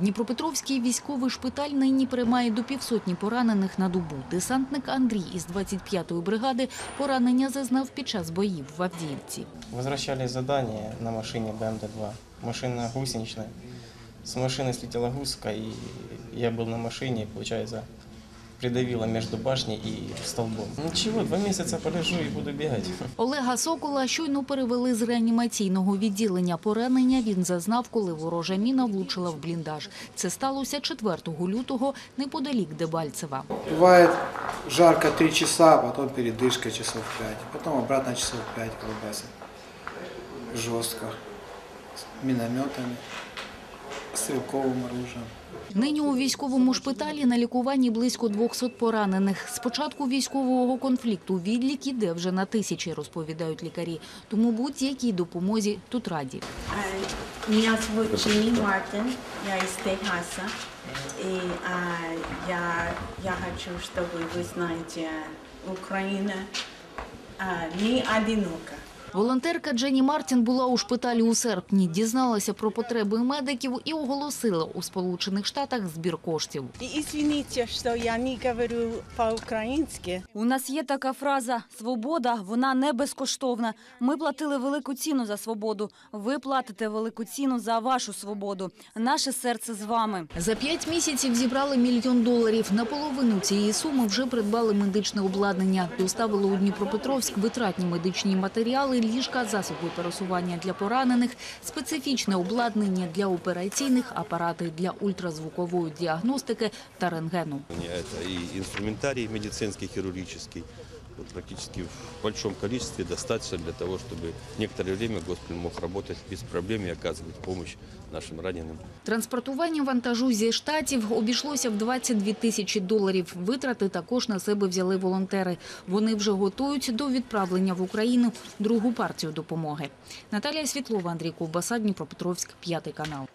Дніпропетровський військовий шпиталь нині приймає до півсотні поранених на добу. Десантник Андрій із 25-ї бригади поранення зазнав під час боїв в Авдіївці. Возвращали завдання на машині БМД-2. Машина гусенична. З машини слетела гуска, і я був на машині. получается, придавило между башней и столбом. Ничего, два месяца полежу и буду бегать. Олега Сокола щойно перевели з реанімаційного відділення. Поранення він зазнав, коли ворожа міна влучила в бліндаж. Це сталося 4 лютого неподалік Дебальцева. Бывает жарко 3 часа, потом передышка часов 5, потом обратно часов 5 колбасит. Жестко. С минометами, стрелковым оружием. Нині у військовому шпиталі на лікуванні близько 200 поранених. З початку військового конфлікту відлік іде вже на тисячі, розповідають лікарі. Тому будь-якій допомозі тут раді. А, Меня зовут Джинни Мартин, я из Техаса. И а, я, я хочу, чтобы вы знаете, Украина а, не одинока. Волонтерка Дженні Мартін була у шпиталі у серпні, дізналася про потреби медиків і оголосила у Сполучених Штатах збір коштів. Извините, что я не говорю по-украински. У нас є така фраза Свобода, вона не безкоштовна. Ми платили велику ціну за свободу. Ви платите велику ціну за вашу свободу. Наше серце з вами. За п'ять місяців зібрали мільйон доларів. Наполовину цієї суми вже придбали медичне обладнання. Доставили у Дніпропетровськ витратні медичні матеріали, ліжка, засоби пересування для поранених, специфічне обладнання для операційних, апарати для ультразвукової діагностики та рентгену. Це і інструментарій медицинський, хирургический Вот практически в большом количестве достаточно для того, чтобы некоторое время госпиталь мог работать без проблем и оказывать помощь нашим раненым. Транспортування вантажу зі штатів обійшлося в 22 тисячі доларів. Витрати також на себе взяли волонтери. Вони вже готують до відправлення в Україну другу партію допомоги. Наталія Світлова, Андрій Ковбаса, Дніпропетровськ, п'ятий канал.